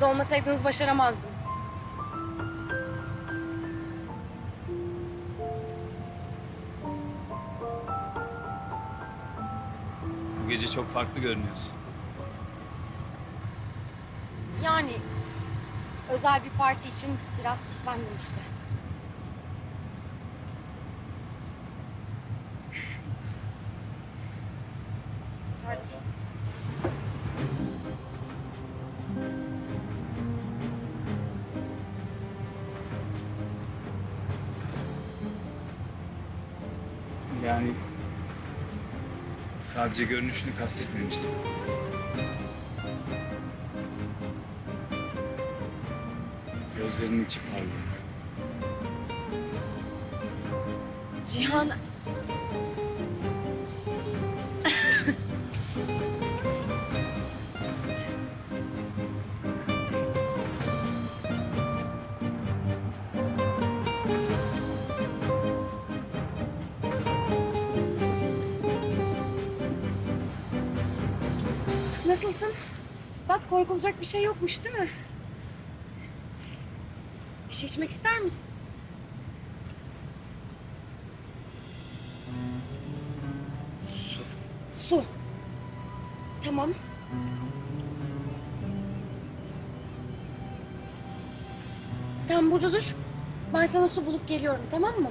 Siz olmasaydınız başaramazdım. Bu gece çok farklı görünüyorsun. Yani özel bir parti için biraz süslendim işte. Sadece görünüşünü kastetmemiştim. Gözlerinin içi parlıyor. Cihan... Nasılsın? Bak korkulacak bir şey yokmuş değil mi? Bir şey içmek ister misin? Su. Su. Tamam. Sen burada dur. Ben sana su bulup geliyorum tamam mı?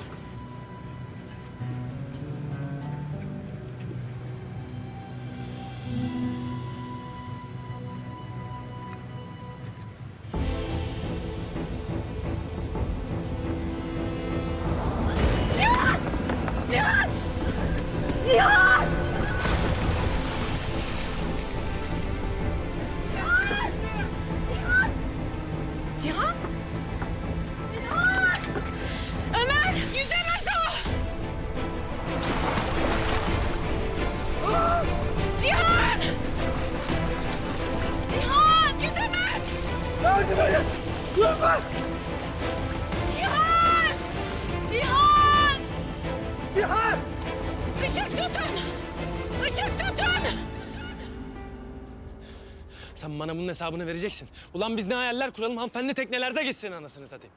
Cihan! Cihan? Cihan! Ömer! Yüzemez o! Cihan! Cihan! Yüzemez! Yardım edin! Lütfen! Işık tutun! Sen bana bunun hesabını vereceksin. Ulan biz ne hayaller kuralım hanımefendi teknelerde geçsin anasını satayım.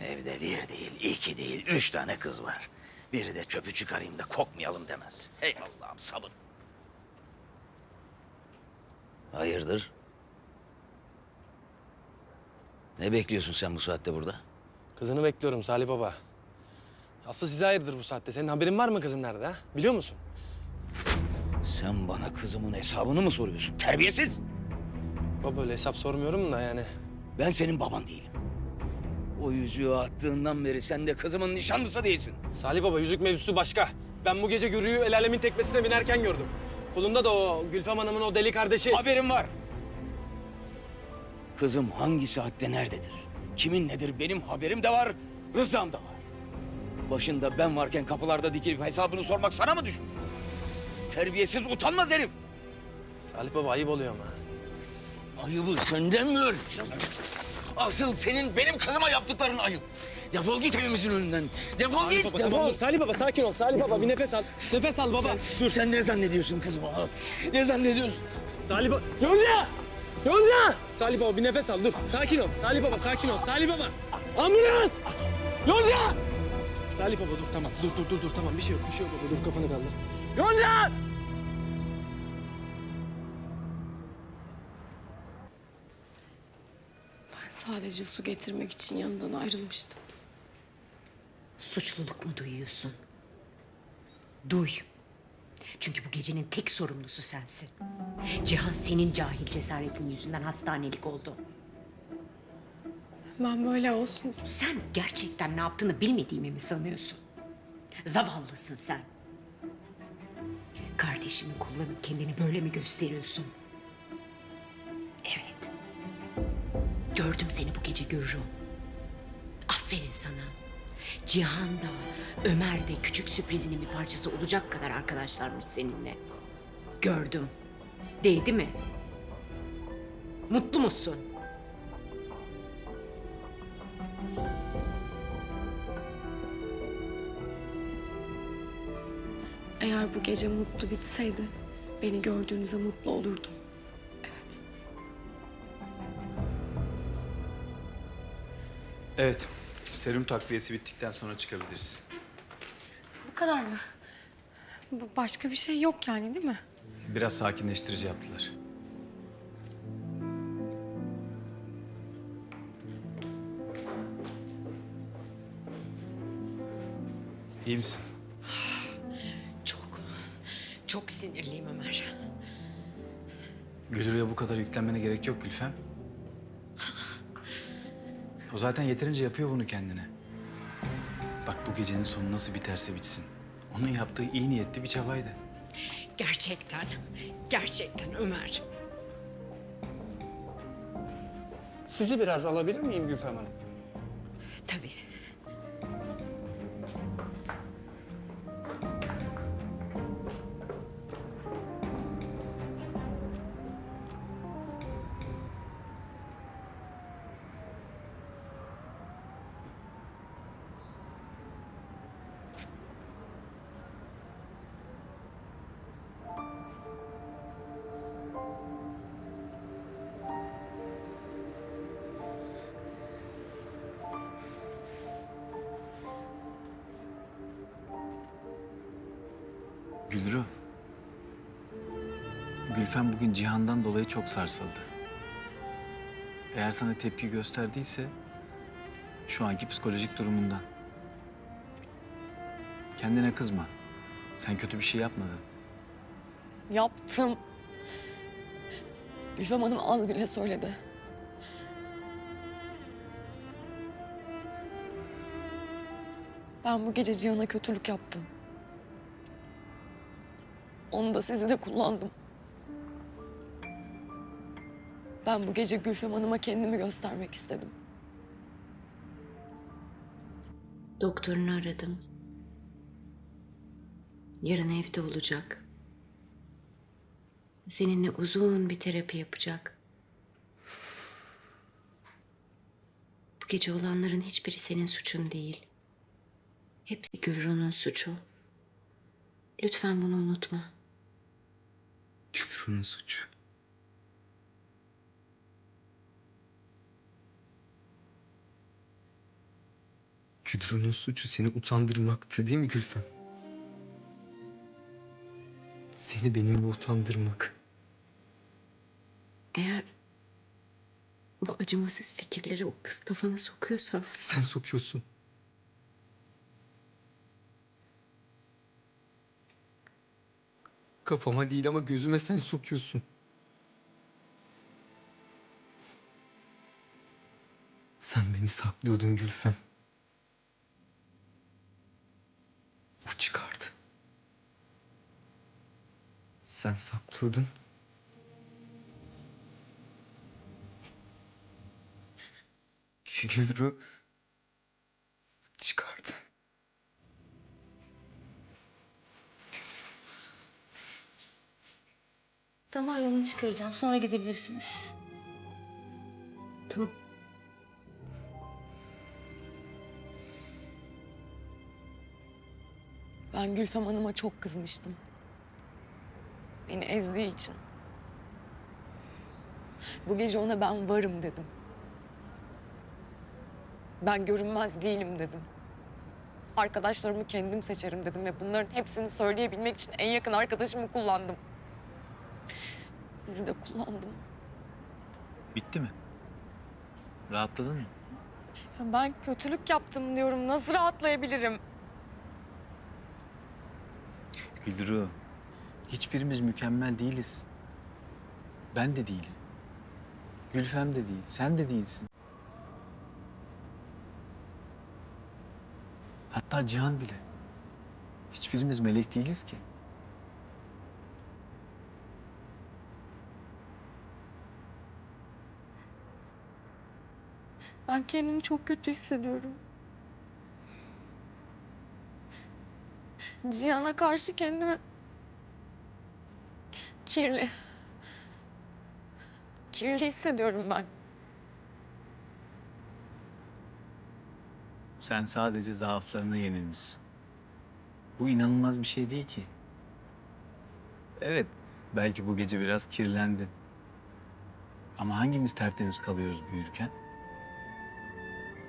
Evde bir değil, iki değil, üç tane kız var. Biri de çöpü çıkarayım da kokmayalım demez. Ey Allah'ım sabır. Hayırdır? Ne bekliyorsun sen bu saatte burada? Kızını bekliyorum Salih Baba. Aslı size hayırdır bu saatte? Senin haberin var mı kızın nerede ha? Biliyor musun? Sen bana kızımın hesabını mı soruyorsun? Terbiyesiz! Baba öyle hesap sormuyorum da yani. Ben senin baban değilim. O yüzüğü attığından beri sen de kızımın nişanlısı değilsin. Salih Baba yüzük mevzusu başka. Ben bu gece Gürü'yü el alemin teknesine binerken gördüm. Kolunda da o Gülfem Hanım'ın o deli kardeşi. Haberim var. Kızım hangi saatte nerededir? Kimin nedir benim haberim de var, rızam da var. Başında ben varken kapılarda dikilip hesabını sormak sana mı düşmüş? Terbiyesiz utanmaz herif. Salih Baba ayıp oluyor ama. Ayıbı senden mi öğreteceğim? Asıl senin benim kızıma yaptıkların ayıp. Defol git evimizin önünden. Defol Salih git, Baba defol. tamam dur. Salih Baba sakin ol. Salih Baba bir nefes al. Nefes al baba. Sen, dur sen ne zannediyorsun kızıma? ha? Ne zannediyorsun? Salih Baba. Yonca! Yonca! Salih Baba bir nefes al dur. Sakin ol. Salih Baba sakin ol. Salih Baba. Ambulans! Yonca! Salih Baba dur tamam. Dur dur dur dur tamam. Bir şey yok bir şey yok baba. Dur kafanı kaldır. Yonca! Ben sadece su getirmek için yanından ayrılmıştım. Suçluluk mu duyuyorsun? Duy. Çünkü bu gecenin tek sorumlusu sensin. Cihan senin cahil cesaretin yüzünden hastanelik oldu. Ben böyle olsun Sen gerçekten ne yaptığını bilmediğimi mi sanıyorsun? Zavallısın sen. Kardeşimi kullanıp kendini böyle mi gösteriyorsun? Evet. Gördüm seni bu gece görürüm. Aferin sana. Cihan da, Ömer de küçük sürprizinin bir parçası olacak kadar arkadaşlarmış seninle. Gördüm. Değdi mi? Mutlu musun? Eğer bu gece mutlu bitseydi beni gördüğünüzde mutlu olurdum. Evet. Evet. Serum takviyesi bittikten sonra çıkabiliriz. Bu kadar mı? Başka bir şey yok yani değil mi? Biraz sakinleştirici yaptılar. İyi misin? Sinirliyim Ömer. Gülru'ya bu kadar yüklenmene gerek yok Gülfem. O zaten yeterince yapıyor bunu kendine. Bak bu gecenin sonu nasıl biterse bitsin. Onun yaptığı iyi niyetli bir çabaydı. Gerçekten, gerçekten Ömer. Sizi biraz alabilir miyim Gülfem Hanım? Gülru. Gülfem bugün Cihan'dan dolayı çok sarsıldı. Eğer sana tepki gösterdiyse şu anki psikolojik durumundan. Kendine kızma. Sen kötü bir şey yapmadın. Yaptım. Gülfem Hanım az bile söyledi. Ben bu gece Cihan'a kötülük yaptım. Onu da sizi de kullandım. Ben bu gece Gülfem Hanım'a kendimi göstermek istedim. Doktorunu aradım. Yarın evde olacak. Seninle uzun bir terapi yapacak. Bu gece olanların hiçbiri senin suçun değil. Hepsi Gülru'nun suçu. Lütfen bunu unutma. Gülru'nun suçu. Gülru'nun suçu seni utandırmaktı değil mi Gülfem? Seni benimle utandırmak. Eğer bu acımasız fikirleri o kız kafana sokuyorsa Sen sokuyorsun. Kafama değil ama gözüme sen sokuyorsun. Sen beni saklıyordun Gülfem. O çıkardı. Sen saklıyordun. Gülru çıkardı. Damar yolunu çıkaracağım. Sonra gidebilirsiniz. tamam. Ben Gülfem Hanım'a çok kızmıştım. Beni ezdiği için. Bu gece ona ben varım dedim. Ben görünmez değilim dedim. Arkadaşlarımı kendim seçerim dedim ve bunların hepsini söyleyebilmek için en yakın arkadaşımı kullandım. Sizi de kullandım. Bitti mi? Rahatladın mı? Ya ben kötülük yaptım diyorum. Nasıl rahatlayabilirim? Gülru, hiçbirimiz mükemmel değiliz. Ben de değilim. Gülfem de değil, sen de değilsin. Hatta Cihan bile. Hiçbirimiz melek değiliz ki. Ben kendimi çok kötü hissediyorum. Cihan'a karşı kendimi kirli. Kirli hissediyorum ben. Sen sadece zaaflarına yenilmişsin. Bu inanılmaz bir şey değil ki. Evet, belki bu gece biraz kirlendin. Ama hangimiz tertemiz kalıyoruz büyürken?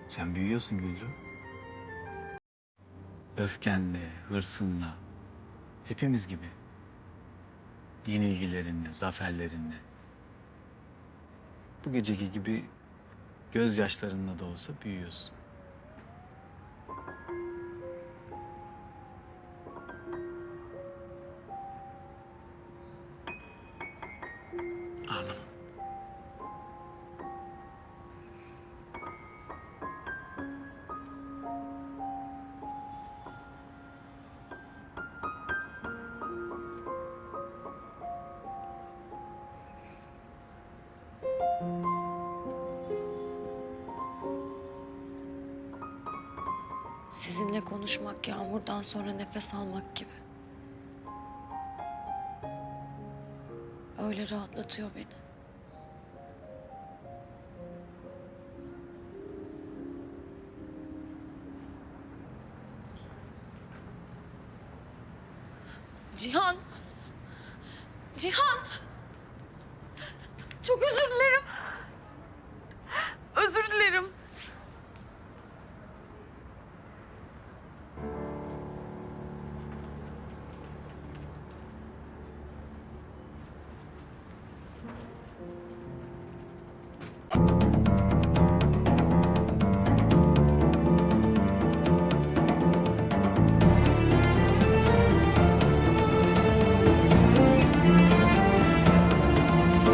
Sen büyüyorsun Gülru. Öfkenle, hırsınla. Hepimiz gibi. Yenilgilerinle, zaferlerinle. Bu geceki gibi gözyaşlarınla da olsa büyüyorsun. Sizinle konuşmak yağmurdan sonra nefes almak gibi. Öyle rahatlatıyor beni. Cihan! Cihan! Çok özür dilerim.